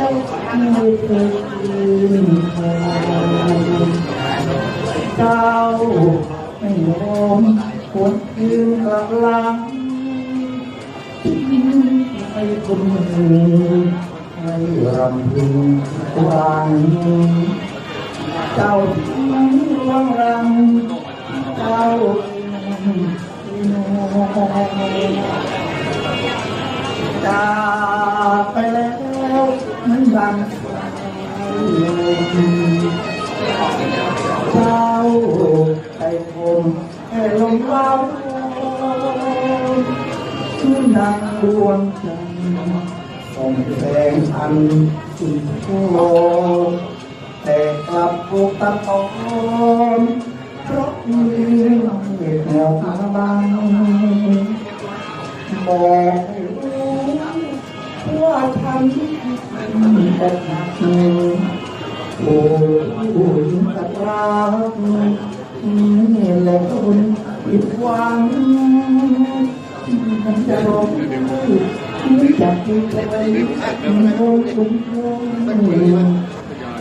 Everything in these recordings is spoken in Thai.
ไม่เคยคืนคอยเจ้าไม่ยอมควรคืนกลับหลังให้คนอื่นให้รำพึงวางเจ้าทิ้งวังรังเจ้าที่นอนจากไปแล้ว เหมันดังเจ้าใจผมแค่ลมเบาชื่อดังดวงจันทร์ส่งแสงอันสุดโทแต่กลับถูกตัดตอนเพราะมีเหตุแนวมาบังบอกให้รู้ เป็นจริงโอ้ผู้หญิงตัดรักนี่แหละคนผิดหวังมันจะร้องไม่จับที่ใจมันโดนคุ้มครอง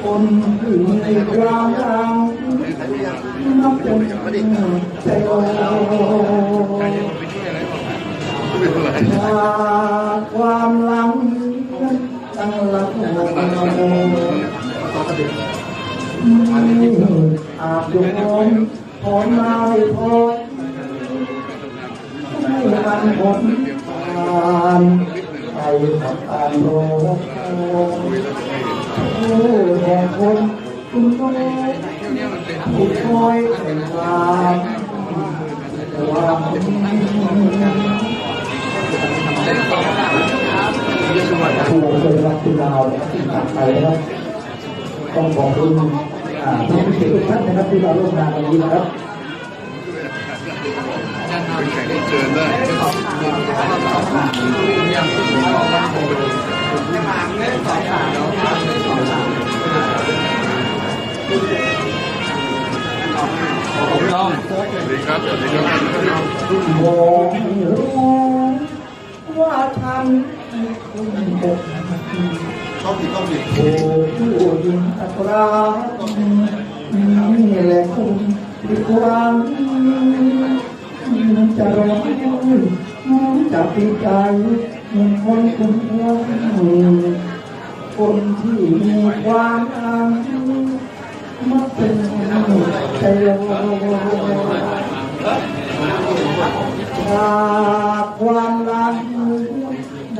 คนที่มีความรักนับเป็นใจโอ้ อาบยุงพรมาไม่พอไม่มันผลผ่านไปกับการโรคโอ้แห่งคนคุณโน้ผู้คอยเป็นความความ ผู้เคยรับคุณดาวเนี่ยที่ตัดไปนะครับต้องขอบคุณอ่าทุกท่านทุกท่านนะครับที่มาร่วมงานวันนี้นะครับเชิญได้ต้องสวัสดีครับสวัสดีครับบอกให้รู้ว่าฉัน คือคนอกต้องผิดต้องผิดโอ้ผู้หญิงอัตรานี่แหละคุณที่ความจะร้องจะปีใจเหมือนคนคุณคนที่มีความอังมักเป็นใจโลจากความรัก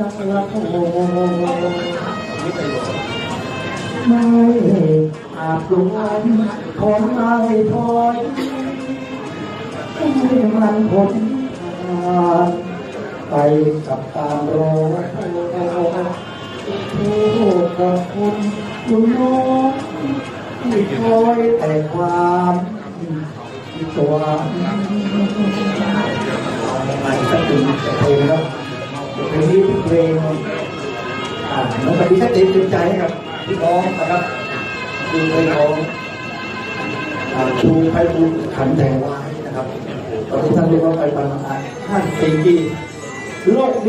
ดักละโคไม่อาจลงคนไม่พอยให้มันผลผ่านไปกับตามรอยผู้กับคุณคุณน้องที่คอยแต่ความตัวมันก็เป็นเพลงครับ วันนี้เพลงอ่าน้องปฏิชัดเต็มใจให้กับพี่น้องนะครับคือเพลงของชูไพบูลขันแดงวายนะครับตอนนี้ท่านเรียกว่าไปบรรณาท่านสี่ปีโลกนี้